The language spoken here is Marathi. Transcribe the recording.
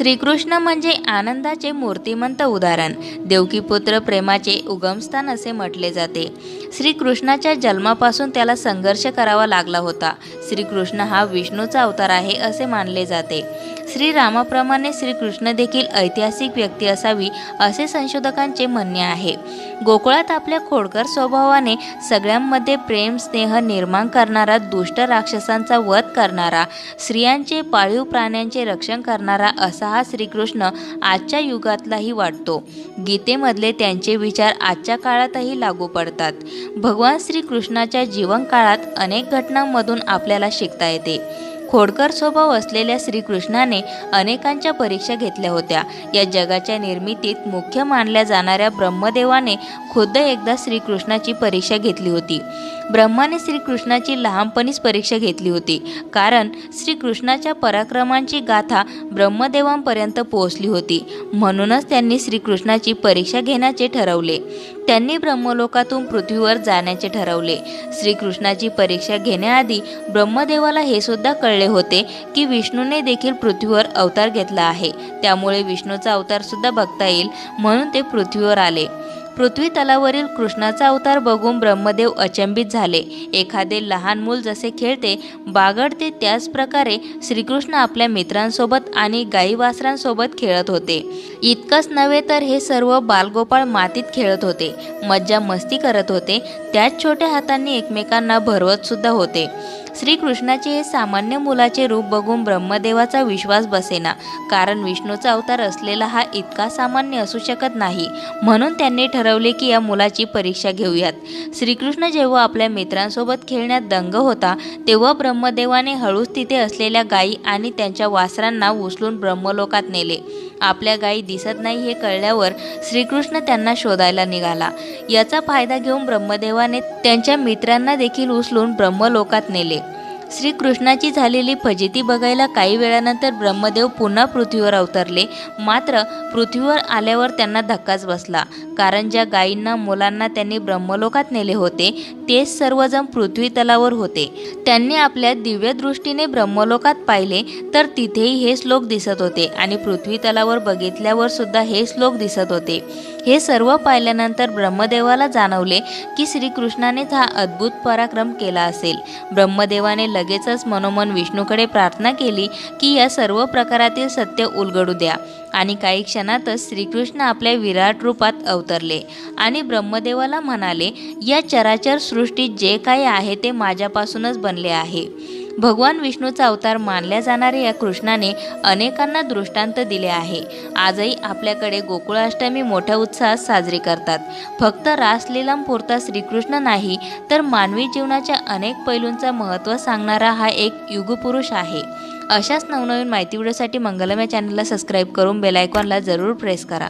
श्रीकृष्ण म्हणजे आनंदाचे मूर्तिमंत उदाहरण. देवकीपुत्र प्रेमाचे उगमस्थान असे म्हटले जाते. श्रीकृष्णाच्या जन्मापासून त्याला संघर्ष करावा लागला होता. श्रीकृष्ण हा विष्णूचा अवतार आहे असे मानले जाते. श्रीरामाप्रमाणे श्रीकृष्ण देखील ऐतिहासिक व्यक्ती असावी असे संशोधकांचे म्हणणे आहे. गोकुळात आपल्या खोडकर स्वभावाने सगळ्यांमध्ये प्रेम स्नेह निर्माण करणारा दुष्ट राक्षसांचा वध करणारा स्त्रियांचे पाळीव प्राण्यांचे रक्षण करणारा असा हा श्रीकृष्ण आजच्या युगातलाही वाटतो. गीतेमधले त्यांचे विचार आजच्या काळातही लागू पडतात. भगवान श्रीकृष्णाच्या जीवनकाळात अनेक घटनांमधून आपल्याला शिकता येते. खोडकर स्वभाव असलेल्या श्रीकृष्णाने अनेकांच्या परीक्षा घेतल्या होत्या. या जगाच्या निर्मितीत मुख्य मानल्या जाणाऱ्या ब्रह्मदेवाने खुद्द एकदा श्रीकृष्णाची परीक्षा घेतली होती. ब्रह्माने श्रीकृष्णाची लहानपणीच परीक्षा घेतली होती. कारण श्रीकृष्णाच्या पराक्रमांची गाथा ब्रह्मदेवांपर्यंत पोहोचली होती. म्हणूनच त्यांनी श्रीकृष्णाची परीक्षा घेण्याचे ठरवले. त्यांनी ब्रह्मलोकातून पृथ्वीवर जाण्याचे ठरवले. श्रीकृष्णाची परीक्षा घेण्याआधी ब्रह्मदेवाला हे सुद्धा कळले होते की विष्णूने देखील पृथ्वीवर अवतार घेतला आहे. त्यामुळे विष्णूचा अवतार सुद्धा बघता येईल म्हणून ते पृथ्वीवर आले. पृथ्वी तलावरील कृष्णाचा अवतार बघून ब्रह्मदेव अचंबित झाले. एखादे लहान मूल जसे खेळते बागडते त्याच प्रकारे श्रीकृष्ण आपल्या मित्रांसोबत आणि गाई वासरांसोबत खेळत होते. इतकंच नव्हे तर हे सर्व बालगोपाळ मातीत खेळत होते. मज्जा मस्ती करत होते. त्याच छोट्या हातांनी एकमेकांना भरवत सुद्धा होते. श्रीकृष्णाचे हे सामान्य मुलाचे रूप बघून ब्रह्मदेवाचा विश्वास बसेना. कारण विष्णूचा अवतार असलेला हा इतका सामान्य असू शकत नाही. म्हणून त्यांनी ठरवले की या मुलाची परीक्षा घेऊयात. श्रीकृष्ण जेव्हा आपल्या मित्रांसोबत खेळण्यात दंग होता तेव्हा ब्रह्मदेवाने हळूच तिथे असलेल्या गायी आणि त्यांच्या वासरांना उचलून ब्रह्मलोकात नेले. आपल्या गायी दिसत नाही हे कळल्यावर श्रीकृष्ण त्यांना शोधायला निघाला. याचा फायदा घेऊन ब्रह्मदेवाने त्यांच्या मित्रांना देखील उचलून ब्रह्मलोकात नेले. श्रीकृष्णाची झालेली फजिती बघायला काही वेळानंतर ब्रह्मदेव पुन्हा पृथ्वीवर अवतरले. मात्र पृथ्वीवर आल्यावर त्यांना धक्काच बसला. कारण ज्या गायींना मुलांना त्यांनी ब्रह्मलोकात नेले होते तेच सर्वजण पृथ्वी तलावर होते. त्यांनी आपल्या दिव्य दृष्टीने ब्रह्मलोकात पाहिले तर तिथेही हे श्लोक दिसत होते आणि पृथ्वी तलावर बघितल्यावर सुद्धा हे श्लोक दिसत होते. हे सर्व पाहिल्यानंतर ब्रह्मदेवाला जाणवले की श्रीकृष्णानेच हा अद्भुत पराक्रम केला असेल. ब्रह्मदेवाने लगेचच मनोमन विष्णूकडे प्रार्थना केली की या सर्व प्रकारातील सत्य उलगडू द्या. आणि काही क्षणातच श्रीकृष्ण आपल्या विराट रूपात अवतरले आणि ब्रह्मदेवाला म्हणाले या चराचर सृष्टीत जे काही आहे ते माझ्यापासूनच बनले आहे. भगवान विष्णूचा अवतार मानल्या जाणाऱ्या या कृष्णाने अनेकांना दृष्टांत दिले आहे. आजही आपल्याकडे गोकुळाष्टमी मोठ्या उत्साहात साजरी करतात. फक्त रासलीलांपुरता श्रीकृष्ण नाही तर मानवी जीवनाच्या अनेक पैलूंचा महत्त्व सांगणारा हा एक युगपुरुष आहे. अशाच नवनवीन माहिती व्हिडिओसाठी मंगलम या चॅनलला सबस्क्राईब करून बेलायकॉनला जरूर प्रेस करा.